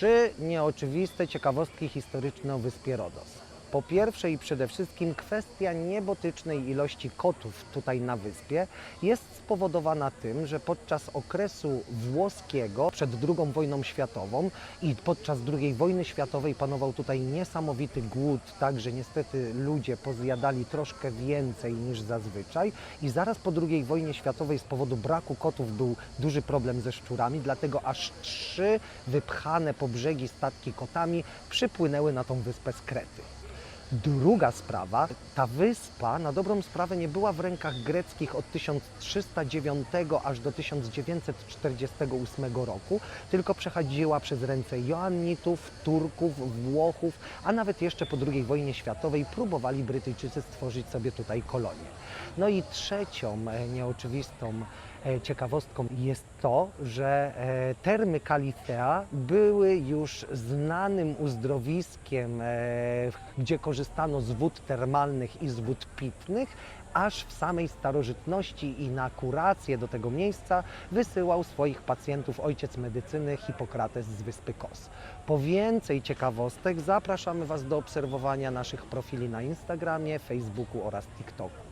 trzy nieoczywiste ciekawostki historyczne o wyspie Rodos. Po pierwsze i przede wszystkim kwestia niebotycznej ilości kotów tutaj na wyspie jest spowodowana tym, że podczas okresu włoskiego przed II wojną światową i podczas II wojny światowej panował tutaj niesamowity głód, tak że niestety ludzie pozjadali troszkę więcej niż zazwyczaj i zaraz po II wojnie światowej z powodu braku kotów był duży problem ze szczurami, dlatego aż trzy wypchane po brzegi statki kotami przypłynęły na tą wyspę z Krety. Druga sprawa, ta wyspa na dobrą sprawę nie była w rękach greckich od 1309 aż do 1948 roku, tylko przechodziła przez ręce Joannitów, Turków, Włochów, a nawet jeszcze po II wojnie światowej próbowali Brytyjczycy stworzyć sobie tutaj kolonię. No i trzecią e, nieoczywistą ciekawostką jest to, że e, termy Kalitea były już znanym uzdrowiskiem, e, gdzie korzystano z wód termalnych i z wód pitnych, aż w samej starożytności i na kurację do tego miejsca wysyłał swoich pacjentów ojciec medycyny Hipokrates z wyspy Kos. Po więcej ciekawostek zapraszamy Was do obserwowania naszych profili na Instagramie, Facebooku oraz TikToku.